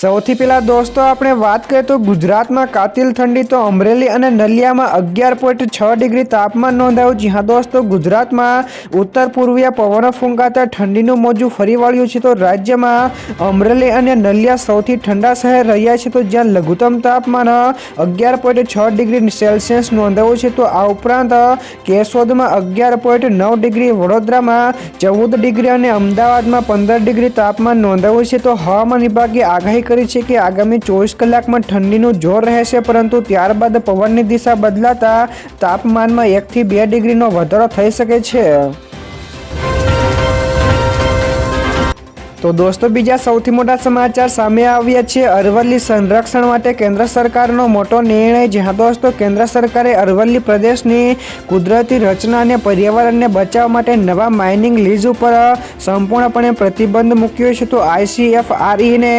સૌથી પહેલાં દોસ્તો, આપણે વાત કરીએ તો ગુજરાતમાં કાતિલ ઠંડી તો અમરેલી અને નલિયામાં અગિયાર પોઈન્ટ છ ડિગ્રી તાપમાન નોંધાયું છે. હા દોસ્તો, ગુજરાતમાં ઉત્તર પૂર્વીય પવનો ફૂંકાતા ઠંડીનું મોજું ફરી વળ્યું છે. તો રાજ્યમાં અમરેલી અને નલિયા સૌથી ઠંડા શહેર રહ્યા છે. તો જ્યાં લઘુત્તમ તાપમાન અગિયાર પોઈન્ટ છ ડિગ્રી સેલ્સિયસ નોંધાયું છે. તો આ ઉપરાંત કેશોદમાં અગિયાર પોઈન્ટ નવ ડિગ્રી, વડોદરામાં ચૌદ ડિગ્રી અને અમદાવાદમાં પંદર ડિગ્રી તાપમાન નોંધાયું છે. તો હવામાન વિભાગે આગાહી કરી છે કે આગામી ચોવીસ કલાકમાં ઠંડીનું જોર રહેશે, પરંતુ ત્યારબાદ પવનની દિશા બદલાતા તાપમાનમાં એકથી બે ડિગ્રીનો વધારો થઈ શકે છે. તો દોસ્તો, બીજા સૌથી મોટા સમાચાર સામે આવ્યા છે. અરવલ્લી સંરક્ષણ માટે કેન્દ્ર સરકારનો મોટો નિર્ણય જ્યાં દોસ્તો, કેન્દ્ર સરકારે અરવલ્લી પ્રદેશની કુદરતી રચના અને પર્યાવરણને બચાવવા માટે નવા માઇનિંગ લીઝ ઉપર સંપૂર્ણપણે પ્રતિબંધ મૂક્યો છે. તો આઈસીએફઆરઈને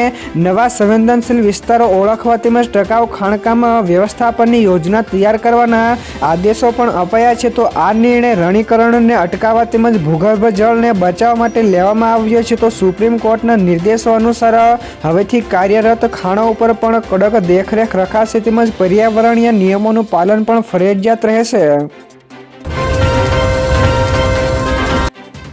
નવા સંવેદનશીલ વિસ્તારો ઓળખવા તેમજ ટકાઉ ખાણકામ વ્યવસ્થાપનની યોજના તૈયાર કરવાના આદેશો પણ અપાયા છે. તો આ નિર્ણય રણીકરણને અટકાવવા તેમજ ભૂગર્ભ જળને બચાવવા માટે લેવામાં આવ્યો છે. તો સુપ્રીમ સુપ્રીમ કોર્ટના નિર્દેશો અનુસાર હવેથી કાર્યરત ખાણો ઉપર પણ કડક દેખરેખ રખાશે તેમજ પર્યાવરણીય નિયમોનું પાલન પણ ફરજિયાત રહેશે.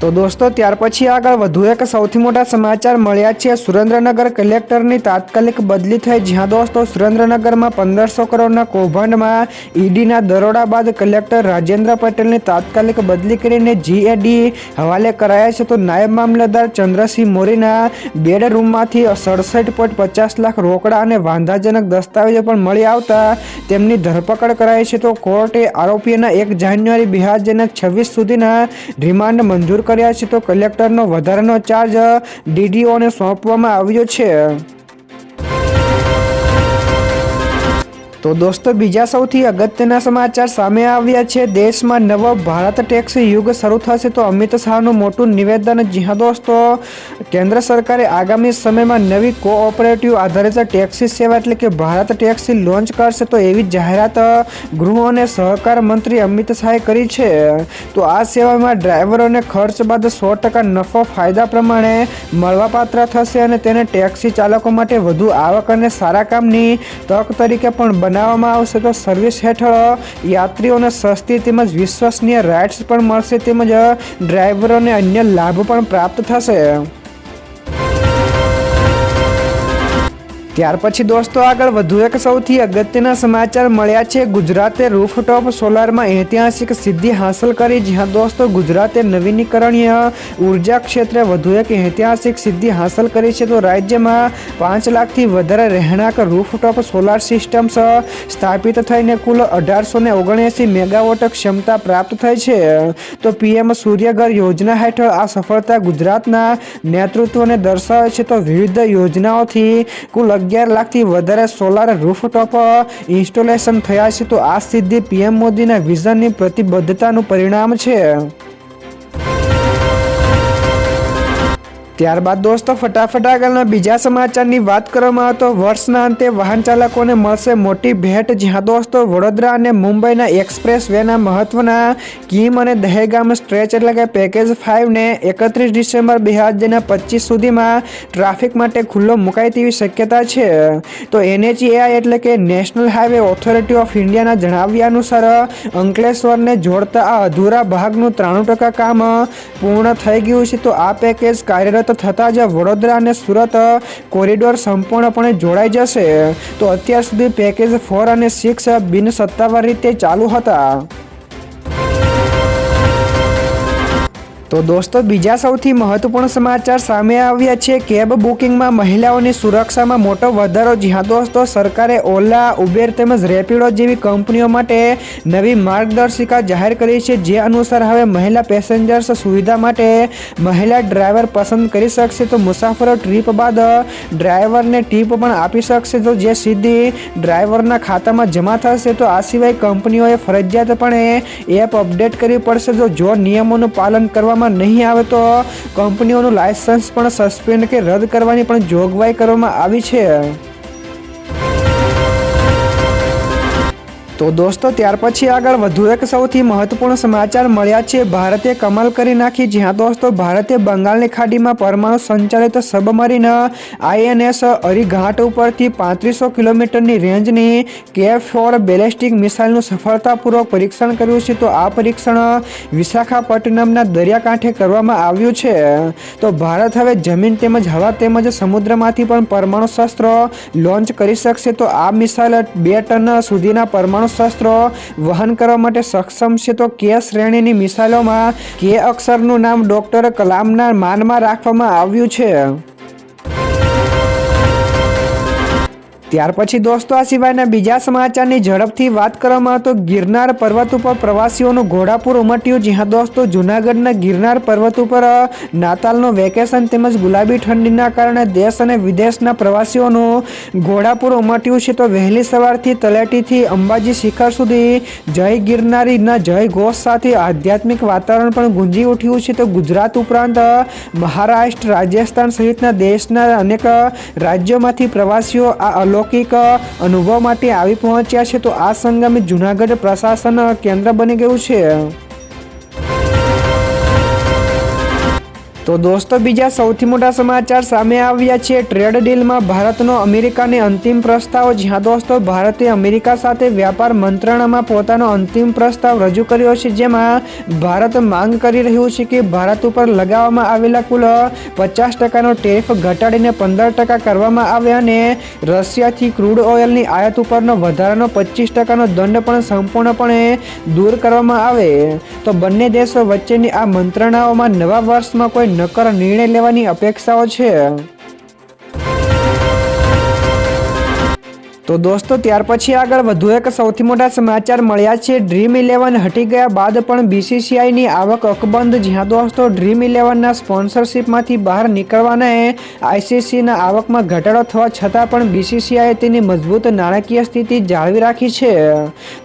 તો દોસ્તો, ત્યાર પછી આગળ વધુ એક સૌથી મોટા સમાચાર મળ્યા છે. સુરેન્દ્રનગર કલેક્ટરની તાત્કાલિક બદલી થઈ, જ્યાં દોસ્તો સુરેન્દ્રનગરમાં પંદરસો કરોડના કૌભાંડમાં ઈડીના દરોડા બાદ કલેક્ટર રાજેન્દ્ર પટેલની તાત્કાલિક બદલી કરીને જીએડી હવાલે કરાયા છે. તો નાયબ મામલતદાર ચંદ્રસિંહ મોરીના બેડરૂમમાંથી સડસઠ પોઈન્ટ પચાસ લાખ રોકડા અને વાંધાજનક દસ્તાવેજો પણ મળી આવતા તેમની ધરપકડ કરાઈ છે. તો કોર્ટે આરોપીઓના એક જાન્યુઆરી બે હજાર છવ્વીસ સુધીના રિમાન્ડ મંજૂર કર્યા છે તો કલેક્ટરનો વધારાનો ચાર્જ ડીડીઓને સોંપવામાં આવ્યો છે. તો દોસ્તો, બીજા સૌથી અગત્યના સમાચાર સામે આવ્યા છે. દેશમાં નવો ભારત ટેક્સ યુગ શરૂ થશે તો અમિત શાહનું મોટું નિવેદન જી. હા દોસ્તો, કેન્દ્ર સરકારે આગામી સમયમાં નવી કોઓપરેટિવ આધારિત ટેક્સી સેવા એટલે કે ભારત ટેક્સી લોન્ચ કરશે તો એવી જાહેરાત ગૃહ અને સહકાર મંત્રી અમિત શાહે કરી છે. તો આ સેવામાં ડ્રાઈવરોને ખર્ચ બાદ સો ટકા નફો ફાયદા પ્રમાણે મળવાપાત્ર થશે અને તેને ટેક્સી ચાલકો માટે વધુ આવક અને સારા કામની તક તરીકે પણ બનાવવામાં આવશે તો સર્વિસ હેઠળ યાત્રીઓને સસ્તી તેમજ વિશ્વસનીય રાઇડ્સ પણ મળશે તેમજ ડ્રાઈવરોને અન્ય લાભ પણ પ્રાપ્ત થશે. ત્યાર પછી દોસ્તો આગળ વધુ એક સૌથી અગત્યના સમાચાર મળ્યા છે. ગુજરાતે રૂફટોપ સોલારમાં ઐતિહાસિક સિદ્ધિ હાંસલ કરી જ્યાં દોસ્તો, ગુજરાતે નવીનીકરણીય ઊર્જા ક્ષેત્રે વધુ એક ઐતિહાસિક સિદ્ધિ હાંસલ કરી છે. તો રાજ્યમાં પાંચ લાખથી વધારે રહેણાંક રૂફટોપ સોલાર સિસ્ટમ્સ સ્થાપિત થઈને કુલ અઢારસો ને ઓગણએંસી મેગાવોટ ક્ષમતા પ્રાપ્ત થઈ છે. તો પીએમ સૂર્યઘર યોજના હેઠળ આ સફળતા ગુજરાતના નેતૃત્વને દર્શાવે છે. તો વિવિધ યોજનાઓથી કુલ અગિયાર લાખથી વધારે સોલાર રૂફટોપ ઇન્સ્ટોલેશન થયા છે. તો આ સિદ્ધિ પીએમ મોદીના વિઝનની પ્રતિબદ્ધતાનું પરિણામ છે. ત્યારબાદ દોસ્તો, ફટાફટ આગળના બીજા સમાચારની વાત કરવામાં આવે તો વર્ષના અંતે વાહન ચાલકોને મળશે મોટી ભેટ. જ્યાં દોસ્તો, વડોદરા અને મુંબઈના એક્સપ્રેસ વેના મહત્વના કીમ અને દહેગામ સ્ટ્રેચ એટલે કે પેકેજ ફાઇવને એકત્રીસ ડિસેમ્બર બે હજાર પચીસ સુધીમાં ટ્રાફિક માટે ખુલ્લો મુકાય તેવી શક્યતા છે. તો એનએચએઆઈ એટલે કે નેશનલ હાઈવે ઓથોરિટી ઓફ ઇન્ડિયાના જણાવ્યા અનુસાર, અંકલેશ્વરને જોડતા આ અધૂરા ભાગનું ત્રાણું ટકા કામ પૂર્ણ થઈ ગયું છે. તો આ પેકેજ કાર્યરત થતાં જ વડોદરા અને સુરત કોરિડોર સંપૂર્ણપણે જોડાઈ જશે. તો અત્યાર સુધી પેકેજ ફોર અને સિક્સ બિન સત્તાવાર રીતે ચાલુ હતા. તો દોસ્તો, બીજા સૌથી મહત્વપૂર્ણ સમાચાર સામે આવ્યા છે. કેબ બુકિંગમાં મહિલાઓની સુરક્ષામાં મોટો વધારો જ્યાં દોસ્તો, સરકારે ઓલા, ઉબેર તેમજ રેપિડો જેવી કંપનીઓ માટે નવી માર્ગદર્શિકા જાહેર કરી છે. જે અનુસાર હવે મહિલા પેસેન્જર્સ સુવિધા માટે મહિલા ડ્રાઈવર પસંદ કરી શકશે. તો મુસાફરો ટ્રીપ બાદ ડ્રાઈવરને ટીપ પણ આપી શકશે. તો જે સીધી ડ્રાઈવરના ખાતામાં જમા થશે, તો આ સિવાય કંપનીઓએ ફરજિયાતપણે એપ અપડેટ કરવી પડશે. તો જો નિયમોનું પાલન કરવા કરવામાં નહીં આવે તો કંપનીઓનું લાયસન્સ પણ સસ્પેન્ડ કે રદ કરવાની પણ જોગવાઈ કરવામાં આવી છે. તો દોસ્તો, ત્યાર પછી આગળ વધુ એક સૌથી મહત્વપૂર્ણ સમાચાર મળ્યા છે. ભારતે કમાલ કરી નાખી. જ્યાં દોસ્તો, ભારતે બંગાળની ખાડીમાં પરમાણુ સંચાલિત સબમરીન આઈએનએસ અરીઘાટ ઉપરથી પાંત્રીસો કિલોમીટરની રેન્જની કે ફોર બેલેસ્ટિક મિસાઇલનું સફળતાપૂર્વક પરીક્ષણ કર્યું છે. તો આ પરીક્ષણ વિશાખાપટ્ટનમના દરિયાકાંઠે કરવામાં આવ્યું છે. તો ભારત હવે જમીન તેમજ હવા તેમજ સમુદ્રમાંથી પણ પરમાણુ શસ્ત્ર લોન્ચ કરી શકશે. તો આ મિસાઇલ બે ટન સુધીના પરમાણુ શસ્ત્રો વહન કરવા માટે સક્ષમ છે, તો કે શ્રેણીની મિસાઇલોમાં કે અક્ષરનું નામ ડોક્ટર કલામના માનમાં રાખવામાં આવ્યું છે? ત્યાર પછી દોસ્તો, આ સિવાયના બીજા સમાચારની ઝડપથી વાત કરવામાં તો ગિરનાર પર્વત ઉપર પ્રવાસીઓનું ઘોડાપુર ઉમટ્યું, જ્યાં દોસ્તો જૂનાગઢના ગિરનાર પર્વત ઉપર નાતાલનું વેકેશન તેમજ ગુલાબી ઠંડીના કારણે દેશ અને વિદેશના પ્રવાસીઓનું ઘોડાપુર ઉમટ્યું છે. તો વહેલી સવારથી તલેટીથી અંબાજી શિખર સુધી જય ગિરનારીના જય ઘોષ સાથે આધ્યાત્મિક વાતાવરણ પણ ગુંજી ઉઠ્યું છે. તો ગુજરાત ઉપરાંત મહારાષ્ટ્ર, રાજસ્થાન સહિતના દેશના અનેક રાજ્યોમાંથી પ્રવાસીઓ આ અલૌકિક અનુભવ માટે આવી પહોંચ્યા છે, તો આ સંગમે જૂનાગઢ પ્રશાસન કેન્દ્ર બની ગયું છે? તો દોસ્તો, બીજા સૌથી મોટા સમાચાર સામે આવ્યા છે. ટ્રેડ ડીલમાં ભારતનો અમેરિકાને અંતિમ પ્રસ્તાવ. જ્યાં દોસ્તો, ભારતે અમેરિકા સાથે વ્યાપાર મંત્રણામાં પોતાનો અંતિમ પ્રસ્તાવ રજૂ કર્યો છે, જેમાં ભારત માંગ કરી રહ્યું છે કે ભારત ઉપર લગાવવામાં આવેલા કુલ પચાસ ટકાનો ટેરિફ ઘટાડીને પંદર ટકા કરવામાં આવે અને રશિયાથી ક્રૂડ ઓઇલની આયાત ઉપરનો વધારાનો પચીસ ટકાનો દંડ પણ સંપૂર્ણપણે દૂર કરવામાં આવે. તો બંને દેશો વચ્ચેની આ મંત્રણાઓમાં નવા વર્ષમાં કોઈ નક્કર નિર્ણય લેવાની અપેક્ષાઓ છે. તો દોસ્તો, ત્યાર પછી આગળ વધુ એક સૌથી મોટા સમાચાર મળ્યા છે. ડ્રીમ ઇલેવન હટી ગયા બાદ પણ બીસીસીઆઈની આવક અકબંધ, જ્યાં દોસ્તો ડ્રીમ ઇલેવનના સ્પોન્સરશિપમાંથી બહાર નીકળવાને આઈસીસીના આવકમાં ઘટાડો થવા છતાં પણ બીસીસીઆઈએ તેની મજબૂત નાણાકીય સ્થિતિ જાળવી રાખી છે.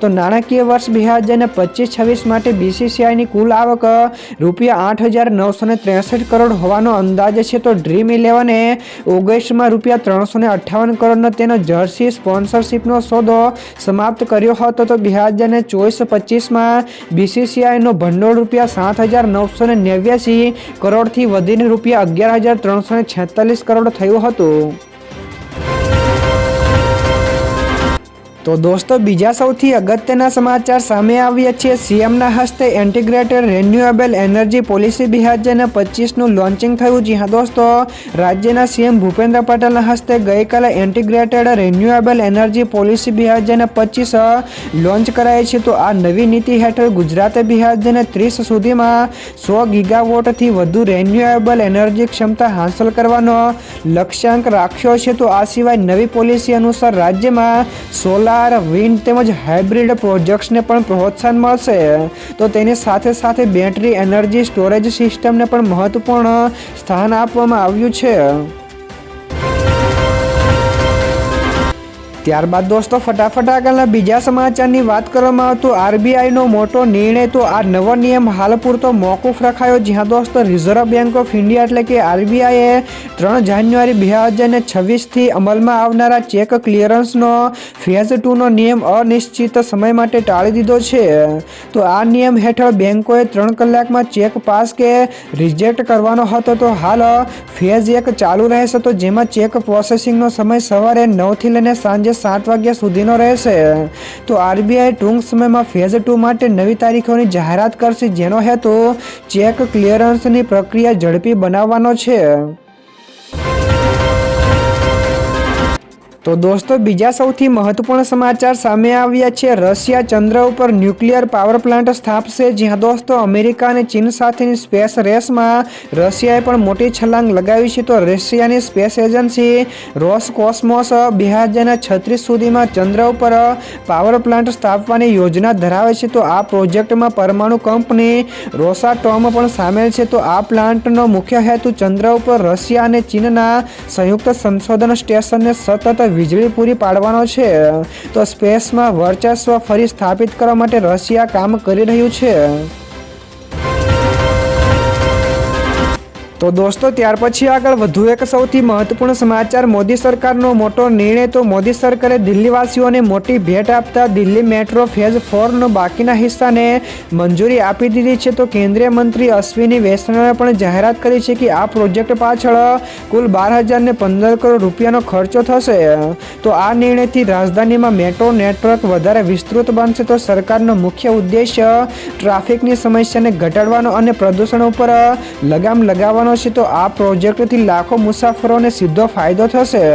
તો નાણાકીય વર્ષ બે હજાર પચીસ છવ્વીસ માટે બીસીસીઆઈની કુલ આવક રૂપિયા આઠ હજાર નવસો ને ત્રેસઠ કરોડ હોવાનો અંદાજ છે. તો ડ્રીમ ઇલેવને ઓગસ્ટમાં રૂપિયા ત્રણસો અઠ્ઠાવન કરોડનો તેનો જર્સી સ્પોન્સરશિપનો સોદો સમાપ્ત કર્યો હતો. તો બે હજાર ને ચોવીસ પચીસમાં બીસીસીઆઈનો ભંડોળ રૂપિયા સાત હજાર નવસો ને નેવ્યાસી કરોડથી વધીને રૂપિયા અગિયાર હજાર ત્રણસો ને છેતાલીસ કરોડ થયું હતું. તો દોસ્તો, બીજા સૌથી અગત્યના સમાચાર સામે આવ્યા છે. સીએમના હસ્તે ઇન્ટિગ્રેટેડ રિન્યુએબલ એનર્જી પોલિસી બે હજાર પચીસનું લોન્ચિંગ થયું. જી હા, દોસ્તો, રાજ્યના સીએમ ભૂપેન્દ્ર પટેલના હસ્તે ગઈકાલે ઇન્ટિગ્રેટેડ રિન્યુએબલ એનર્જી પોલિસી બે હજાર પચીસ લોન્ચ કરાઈ છે. તો આ નવી નીતિ હેઠળ ગુજરાતે બે હજાર ત્રીસ સુધીમાં સો ગીગાવોટથી વધુ રિન્યુએબલ એનર્જી ક્ષમતા હાંસલ કરવાનો લક્ષ્યાંક રાખ્યો છે. તો આ સિવાય નવી પોલિસી અનુસાર રાજ્યમાં સોલાર સોલાર વિન્ડ તેમજ હાઇબ્રિડ પ્રોજેક્ટ્સને પણ પ્રોત્સાહન મળશે. તો તેની સાથે સાથે બેટરી એનર્જી સ્ટોરેજ સિસ્ટમને પણ મહત્વપૂર્ણ સ્થાન આપવામાં આવ્યું છે. ત્યારબાદ દોસ્તો, ફટાફટ આગળના બીજા સમાચારની વાત કરવામાં આવતો આરબીઆઈનો મોટો નિર્ણય તો આ નવો નિયમ હાલ પૂરતો મોકૂફ રખાયો, જ્યાં દોસ્તો રિઝર્વ બેંક ઓફ ઇન્ડિયા એટલે કે આરબીઆઈએ ત્રણ જાન્યુઆરી બે હજાર ને છવ્વીસથી અમલમાં આવનારા ચેક ક્લિયરન્સનો ફેઝ ટુનો નિયમ અનિશ્ચિત સમય માટે ટાળી દીધો છે. તો આ નિયમ હેઠળ બેંકોએ ત્રણ કલાકમાં ચેક પાસ કે રિજેક્ટ કરવાનો હતો. તો હાલ ફેઝ એક ચાલુ રહેશે. તો જેમાં ચેક પ્રોસેસિંગનો સમય સવારે નવથી લઈને સાંજે સાત વાગ્યા સુધીનો રહેશે. તો આરબીઆઈ ટૂંક સમયમાં ફેઝ ટુ માટે નવી તારીખોની જાહેરાત કરશે, જેનો હેતુ ચેક ક્લિયરન્સની પ્રક્રિયા ઝડપી બનાવવાનો છે. તો દોસ્તો, બીજા સૌથી મહત્વપૂર્ણ સમાચાર સામે આવ્યા છે. રશિયા ચંદ્ર ઉપર ન્યુક્લિયર પાવર પ્લાન્ટ સ્થાપશે, જ્યાં દોસ્તો અમેરિકા અને ચીન સાથેની સ્પેસ રેસમાં રશિયાએ પણ મોટી છલાંગ લગાવી છે. તો રશિયાની સ્પેસ એજન્સી રોસ કોસ્મોસ બે હજારના છત્રીસ સુધીમાં ચંદ્ર ઉપર પાવર પ્લાન્ટ સ્થાપવાની યોજના ધરાવે છે. તો આ પ્રોજેક્ટમાં પરમાણુ કંપની રોસાટોમ પણ સામેલ છે. તો આ પ્લાન્ટનો મુખ્ય હેતુ ચંદ્ર ઉપર રશિયા અને ચીનના સંયુક્ત સંશોધન સ્ટેશનને સતત વીજળી પૂરી પાડવાનો છે, તો સ્પેસમાં વર્ચસ્વ ફરી સ્થાપિત કરવા માટે રશિયા કામ કરી રહ્યું છે. તો દોસ્તો, ત્યાર પછી આગળ વધુ એક સૌથી મહત્વપૂર્ણ સમાચાર. મોદી સરકારનો મોટો નિર્ણય, તો મોદી સરકારે દિલ્હીવાસીઓને મોટી ભેટ આપતા દિલ્હી મેટ્રો ફેઝ ફોરનો બાકીના હિસ્સાને મંજૂરી આપી દીધી છે. તો કેન્દ્રીય મંત્રી અશ્વિની વૈષ્ણવે પણ જાહેરાત કરી છે કે આ પ્રોજેક્ટ પાછળ કુલ બાર હજારને પંદર કરોડ રૂપિયાનો ખર્ચો થશે. તો આ નિર્ણયથી રાજધાનીમાં મેટ્રો નેટવર્ક વધારે વિસ્તૃત બનશે. તો સરકારનો મુખ્ય ઉદ્દેશ્ય ટ્રાફિકની સમસ્યાને ઘટાડવાનો અને પ્રદૂષણ ઉપર લગામ લગાવવાનો છે તો આ પ્રોજેક્ટથી લાખો મુસાફરોને સીધો ફાયદો થશે.